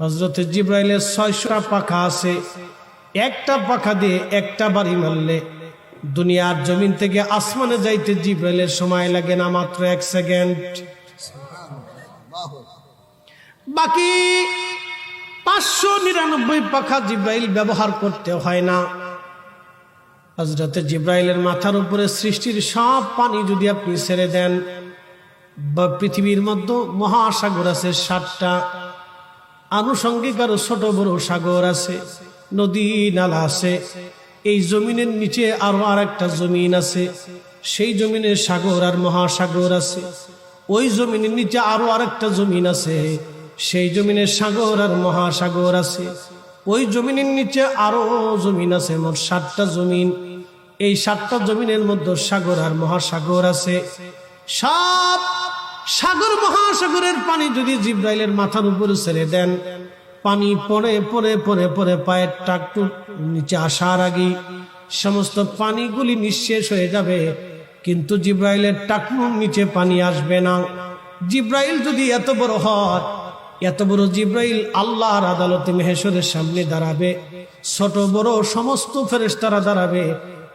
হজরত জিব্রাইলের ছয়শটা পাখা আছে। একটা পাখা দিয়ে একটা বাড়ি মারলে দুনিয়ার জমিন থেকে আসমানে যাইতে জিব্রাইলের সময় লাগে না মাত্র এক সেকেন্ড। বাকি পাঁচশো নিরানব্বই পাখা জিব্রাইল ব্যবহার করতে হয় না। হজরতে জিব্রাইলের মাথার উপরে সৃষ্টির সব পানি যদি আপনি ছেড়ে দেন, বা পৃথিবীর মধ্যে মহাসাগর আছে সাতটা আনুষঙ্গিক আরও ছোট বড় সাগর আছে, নদী, নালা আছে। এই জমিনের নিচে আরও আর একটা জমিন আছে। সেই জমিনের সাগর আর মহাসাগর আছে। ওই জমিনের নিচে আরও আরেকটা জমিন আছে। সেই জমিনের সাগর আর মহাসাগর আছে। ওই জমিনের নিচে আরও জমিন আছে, মোট সাতটা জমিন। এই সাতটা জমিনের মধ্যে সাগর আর মহাসাগর আছে। সব সাগর মহাসাগরের পানি যদি জিব্রাইলের মাথার উপরে ছেড়ে দেন, পানি পড়ে পরে পরে পরে পায়ের টাকটু নিচে আসার আগে সমস্ত পানিগুলি নিঃশেষ হয়ে যাবে। কিন্তু জিব্রাইলের টাকনুর নিচে পানি আসবে না। জিব্রাইল যদি এত বড় হয়, এত বড় জিব্রাইল আল্লাহর আদালতে মেহেশ্বরের সামনে দাঁড়াবে, ছোট, বড় সমস্ত ফেরেস্তারা দাঁড়াবে,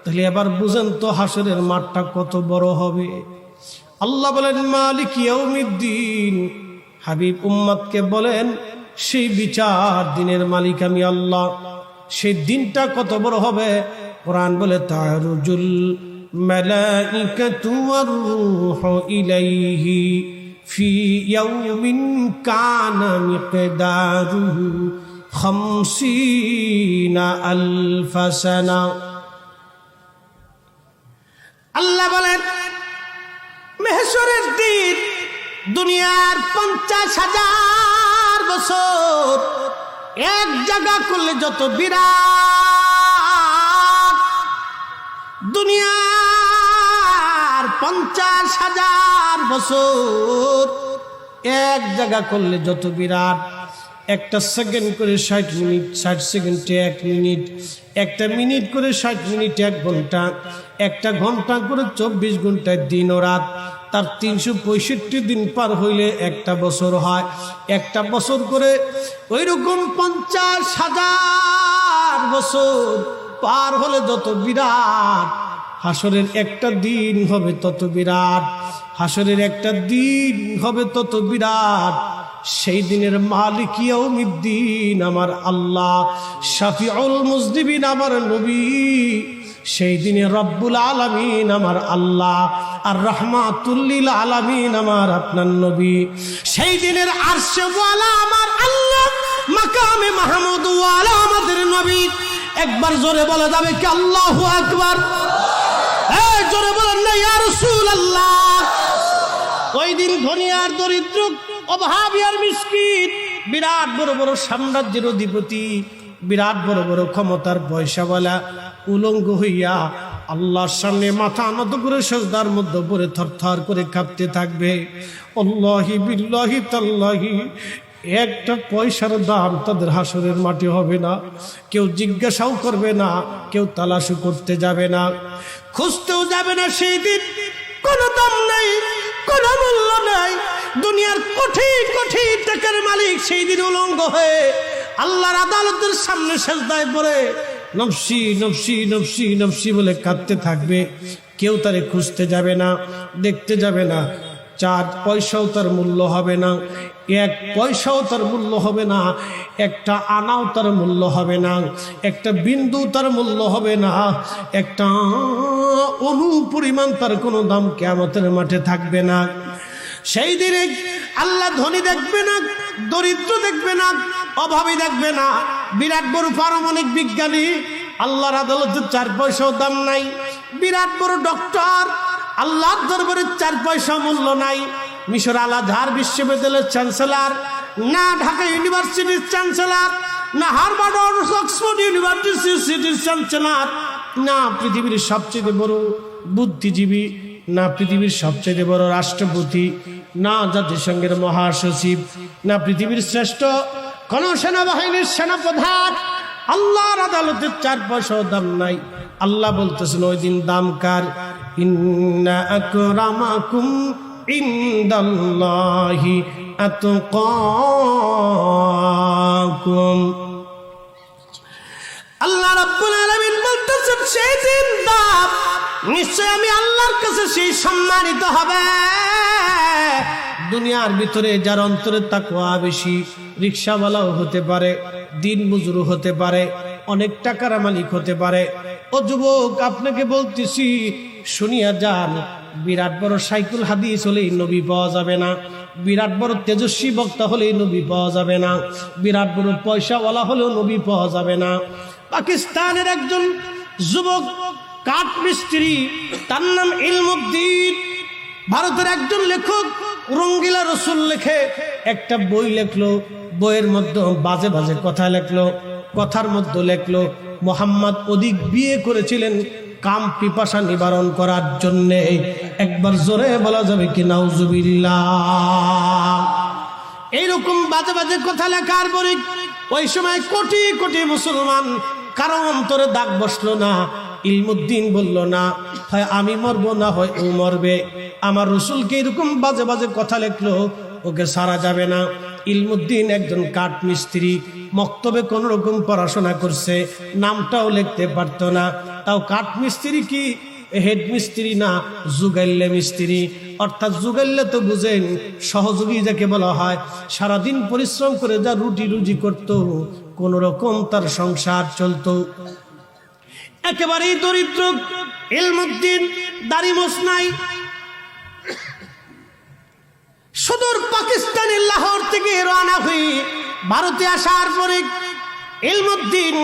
তাহলে এবার বুঝেন তো হাসরের মাঠটা কত বড় হবে। আল্লাহ বলেন, মালিক ইয়াউমিদ্দিন। হাবিব উম্মাদকে বলেন, সেই বিচার দিনের মালিক আমি আল্লাহ। সেই দিনটা কত বড় হবে? কোরআন বলে, তারুজুল আল্লাহ বলেন মেহেশ্বরের দিন দুনিয়ার পঞ্চাশ হাজার বছর। এক জায়গা করলে যত বিরাট, দুনিয়ার পঞ্চাশ হাজার বছর। এক জায়গা করলে যত বিরাট একটা সেকেন্ড করে ষাট মিনিট, ষাট সেকেন্ডে এক মিনিট, একটা মিনিট করে ষাট মিনিট এক ঘণ্টা, একটা ঘণ্টা করে চব্বিশ ঘন্টায় দিন ও রাত। তার তিনশো পঁয়ষট্টি দিন পার হইলে একটা বছর হয়। একটা বছর করে ওই রকম পঞ্চাশ হাজার বছর পার হলে যত বিরাট। হাসরের একটা দিন হবে তত বিরাট। হাসরের একটা দিন হবে তত বিরাট। সেই দিনের মালিক ইয়াউমিদ্দিন, আমার আল্লাহ। শাফিউল মুজদিবিন আমার নবী। সেই দিনে রব্বুল আলামিন, আমার আল্লাহ। আর রহমাতুল্লিল আলামিন, আমার আপনার নবী। সেই দিনের আরশেওয়ালা, আমার আল্লাহ। মাকামে মাহমুদ ওয়ালা আমাদের নবী। একবার জোরে বলা যাবে কি আল্লাহ আকবার? জোরে বলেন না, ইয়া রাসূলুল্লাহ। ওই দিন ধনী আর দরিদ্র অভাবী আর মিসকিন। বিরাট বড় বড় সাম্রাজ্যের অধিপতি, বিরাট বড় বড় ক্ষমতার পয়সাওয়ালা, উলঙ্গ হইয়া আল্লাহর সামনে মাথা নত করে সজদার মধ্যে পরে থরথর করে কাঁপতে থাকবে। অল্লাহি বিল্লাহি তাল্লাহি, একটা পয়সার দাম তাদের হাসরের মাটি হবে না। কেউ জিজ্ঞাসাও করবে না, কেউ তালাশু করতে যাবে না। খুঁজতেও যাবে না সেই দিন। কোনো দাম নেই, কোনো মূল্য নাই। দুনিয়ার কোটি কোটি টাকার মালিক সেই দিন উলঙ্গ হয়ে আল্লাহর আদালতের সামনে সেজদায় পড়ে, নফসি নফসি নফসি নফসি বলে কাঁদতে থাকবে। কেউ তারে খুঁজতে যাবে না, দেখতে যাবে না। চার পয়সাও তার মূল্য হবে না, এক পয়সাও তার মূল্য হবে না, একটা আনাও তার মূল্য হবে না, একটা বিন্দু তার মূল্য হবে না, একটা অনু পরিমাণ তার কোনো দাম কেমতের মাঠে থাকবে না। সেই দিনে আল্লাহ ধনী দেখবে না, দরিদ্র দেখবে না, অভাবী দেখবে না। বিরাট বড় পারমাণিক বিজ্ঞানী, আল্লাহর আদালতের চার পয়সাও দাম নাই। বিরাট বড় ডক্টর, আল্লাহর দরবারে চার পয়সা মূল্য নাই। মিশর আল বিশ্ববিদ্যালয়ের চ্যান্সেলর, না ঢাকা ইউনিভার্সিটির চ্যান্সেলর, না হারবার্ড অক্সফোর্ড ইউনিভার্সিটির চ্যান্সেলর, না পৃথিবীর সবচেয়ে বড় বুদ্ধিজীবী না পৃথিবীর সবচেয়ে বড় রাষ্ট্রপতি, না জাতিসংঘের মহাসচিব, না পৃথিবীর শ্রেষ্ঠ কোন সেনাবাহিনীর সেনাপ্রধান। আল্লাহর আদালতের চার পয়সাও দাম নাই। আল্লাহ বলতেছেন, ওই দিন দাম কার? আল্লাহ রব্বুল আলামিন বলতেছেন, সেই দিন দাম নিশ্চয় আমি আল্লাহর কাছে সেই সম্মানিত হবে। দুনিয়ার ভিতরে যার অন্তরে তাকওয়া বেশি, রিক্সাওয়ালাও হতে পারে, দিন মজুর হতে পারে, অনেক টাকার মালিক হতে পারে। ও যুবক, আপনাকে বলতেছি, শুনিয়া যান, বিরাট বড় সাইকুল হাদিস হলেই নবী পাওয়া যাবে না। বিরাট বড় তেজস্বী বক্তা হলেই নবী পাওয়া যাবে না। বিরাট বড় পয়সাওয়ালা হলেও নবী পাওয়া যাবে না। পাকিস্তানের একজন যুবক কাঠ মিস্ত্রি তার নাম ইলমুদ্দিন। ভারতের একজন লেখক, রঙ্গিলা রসুল লেখে একটা বই লেখলো, বইয়ের মধ্যে বাজে বাজে কথা লেখলো, কথার মধ্যে লেখলো, মোহাম্মদ অধিক বিয়ে করেছিলেন কাম পিপাসা নিবারণ করার জন্যে। একবার জোরে বলা যাবে কি, নাউজুবিল্লাহ। এইরকম বাজে বাজে কথা লেখার পরে ওই সময় কোটি কোটি মুসলমান কারও অন্তরে দাগ বসল না। ইলমুদ্দিন বলল, না, হয় আমি মরবো না, হয় ও মরবে। আমার রসুলকে এরকম বাজে বাজে কথা লেখলো? ওকে সারা যাবে না। ইলমুদ্দিন একজন কাঠ মিস্ত্রি, মক্তবে কোন রকম পড়াশোনা করছে, নামটাও লিখতে পারতো না। তাও কাঠ মিস্ত্রি কি? হেড মিস্ত্রি না জুগাইল্লে মিস্ত্রি। অর্থাৎ জুগাইল্লে তো বুঝেন, সহযোগী যাকে বলা হয়, সারাদিন পরিশ্রম করে যা রুটি রুজি করত, কোন রকম তার সংসার চলতো। একেবারেই দরিদ্র। এলমুদ্দিন, দাড়ি নাই সুদূর পাকিস্তানের লাহোর থেকে রওনা হয়ে ভারতে আসার পরে এলমুদ্দিন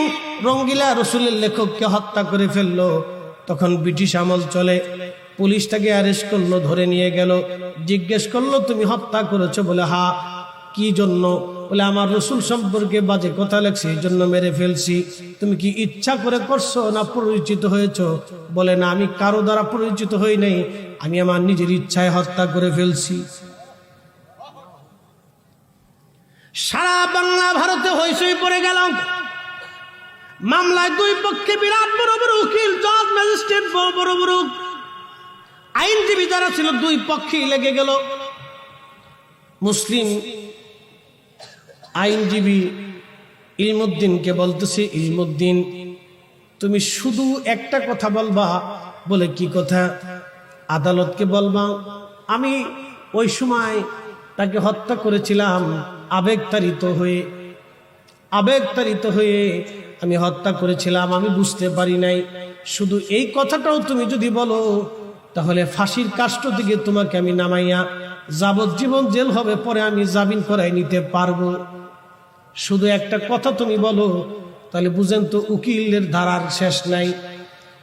রঙ্গিলা রসুলের লেখককে হত্যা করে ফেলল। তখন ব্রিটিশ আমল চলে। পুলিশ তাকে অ্যারেস্ট করল, ধরে নিয়ে গেল। জিজ্ঞেস করল, তুমি হত্যা করেছ বলে? হা, কি জন্য? বলে, আমার রসুল সম্পর্কে বাজে কথা লেখছি এই জন্য মেরে ফেলছি। তুমি কি ইচ্ছা করে করছ না পরিচিত হয়েছ? বলে, না, আমি কারও দ্বারা পরিচিত হই নাই, আমি আমার নিজের ইচ্ছায় হত্যা করে ফেলছি। সারা বাংলা ভারতে হইসই পড়ে গেলাম মামলায় দুই পক্ষে বিরাট বড় বড় উকিল, জজ, ম্যাজিস্ট্রেট বড় বড় আইনজীবী যারা ছিল, দুই পক্ষেই লেগে গেল। মুসলিম আইনজীবী ইলমুদ্দিনকে বলতেছে, ইলমুদ্দিন, তুমি শুধু একটা কথা বলবা বলে কি কথা? আদালতকে বলবা, আমি ওই সময় তাকে হত্যা করেছিলাম, আবেগতাড়িত হয়ে। আবেগতাড়িত হয়ে আমি হত্যা করেছিলাম, আমি বুঝতে পারি নাই। শুধু এই কথাটাও তুমি যদি বলো, তাহলে ফাঁসির কাষ্ট দিকে তোমাকে আমি নামাইয়া যাবজ্জীবন জেল হবে, পরে আমি জামিন করাই নিতে পারব। শুধু একটা কথা তুমি বলো তাহলে বুঝেন তো উকিলের ধারার শেষ নাই।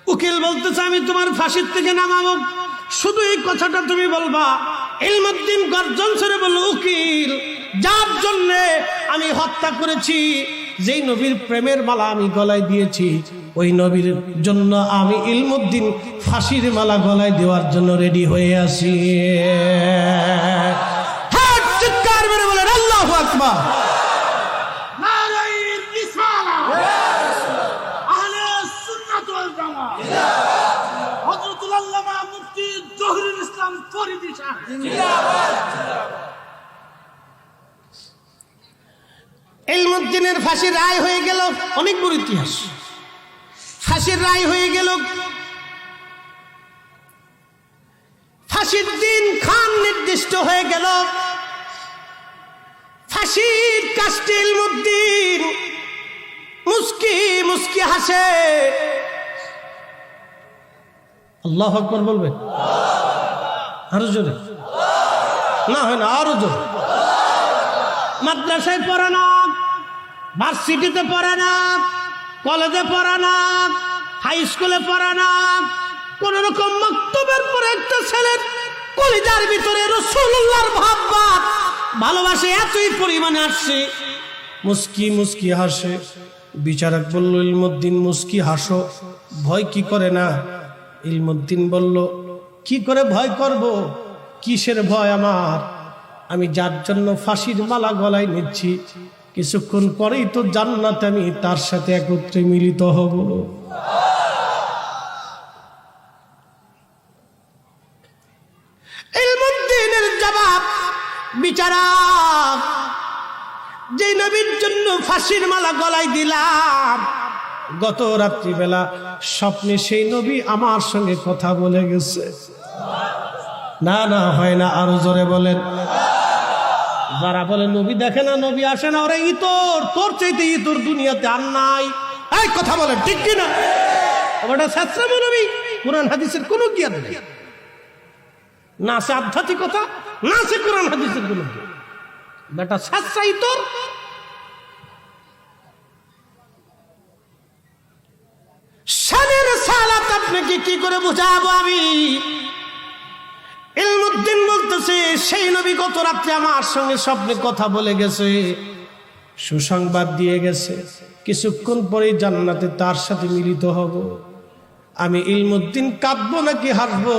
উকিল বলতেছে আমি তোমার ফাঁসির থেকে নামাবো। শুধু এই কথাটা তুমি বলবা। ইলমুদ্দিন গর্জন সরে বলল উকিল যার জন্যে আমি হত্যা করেছি যেই নবীর প্রেমের মালা আমি গলায় দিয়েছি ওই নবীর জন্য আমি ইলমুদ্দিন ফাঁসির মালা গলায় দেওয়ার জন্য রেডি হয়ে আছি। হ্যাঁ, চিৎকার আল্লাহ আকবার। আল্লামা মুফতি ফাঁসির রায় হয়ে গেল অনেক বড় ইতিহাস। ফাঁসির রায় হয়ে গেল ফাঁসির দিন খান নির্দিষ্ট হয়ে গেল। ফাঁসির কাস্টে ইলমুদ্দিন মুস্কি মুস্কি হাসে। আল্লাহ আকবর বলবেন আরও জোরে। না, হয় না, আরও জোরে। মাদ্রাসায় পড়ে না, ভার্সিটিতে পড়ে না, কলেজে পড়ে না, হাই স্কুলে পড়ে না, কোন রকম মক্তবের পরে একটা ছেলের কলিজার ভিতরে রসুল্লাহর ভাববাদ ভালোবাসে এতই পরিমাণে আসছে, মুস্কি মুস্কি হাসে। বিচারক বলল, ইলমুদ্দিন, মুস্কি হাসো, ভয় কি করে না? ইলমুদ্দিন বলল, কি করে ভয় করব? কিসের ভয় আমার? আমি যার জন্য ফাঁসির মালা গলায় নিচ্ছি, কিছুক্ষণ পরেই তো জান্নাতে আমি তার সাথে একত্রে মিলিত হব। জবাব বিচারক যে নবীর জন্য ফাঁসির মালা গলায় দিলাম গত রাত্রিবেলা স্বপ্নে সেই নবী আমার সঙ্গে কথা বলে গেছে। না না, হয় না, আরও জোরে বলেন। যারা বলে, নবী দেখে না, নবী আসে না, ওরা ইতর, তোর চাইতে ইতর দুনিয়াতে আর নাই। এই কথা বলেন, ঠিক কিনা ওটা শাস্ত্রাম নবী, কোরআন হাদিসের কোনো জ্ঞান নেই। না সে আধ্যাত্মিকতা, না সে কোরআন হাদিসের কোনো জ্ঞান। বেটা শাস্ত্রা ইতর আপনাকে কি করে বোঝাবো আমি? ইলমুদ্দিন বলতেছে, সেই নবী গত রাত্রে আমার সঙ্গে স্বপ্নে কথা বলে গেছে, সুসংবাদ দিয়ে গেছে। কিছুক্ষণ পরে জান্নাতে তার সাথে মিলিত হব। আমি ইলমুদ্দিন কাঁদবো নাকি হাসবো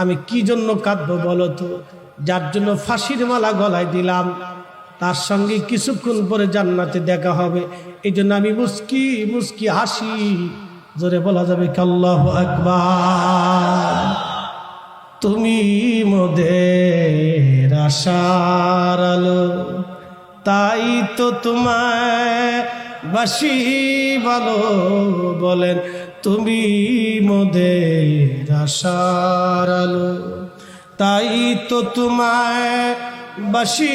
আমি কি জন্য কাঁদবো বলো তো? যার জন্য ফাঁসির মালা গলায় দিলাম। তার সঙ্গে কিছুক্ষণ পরে জান্নাতে দেখা হবে। এই জন্য আমি মুস্কি মুস্কি হাসি। জোরে বলা যাবে কাল্লাহ আকবার? তুমি মোদের আশার আলো, তাই তো তোমায় বাসি ভালো বলেন। তুমি মোদের আশার আলো, তাই তো তোমায় বাসি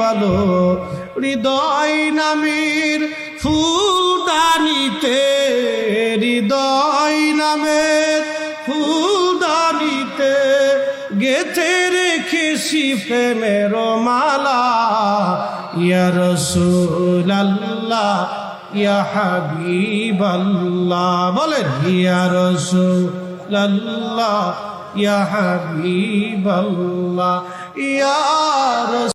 ভালো। হৃদয় নামের ফুলদানিতে হৃদয় নামের ফুলদানিতে গেথে রেখেছি প্রেমের মালা। ইয়া রসুলাল্লাহ, ইয়া হাবিবাল্লাহ, বলেন, ইয়া রসুলাল্লাহ, ইয়া হাবিবাল্লাহ, ইয়া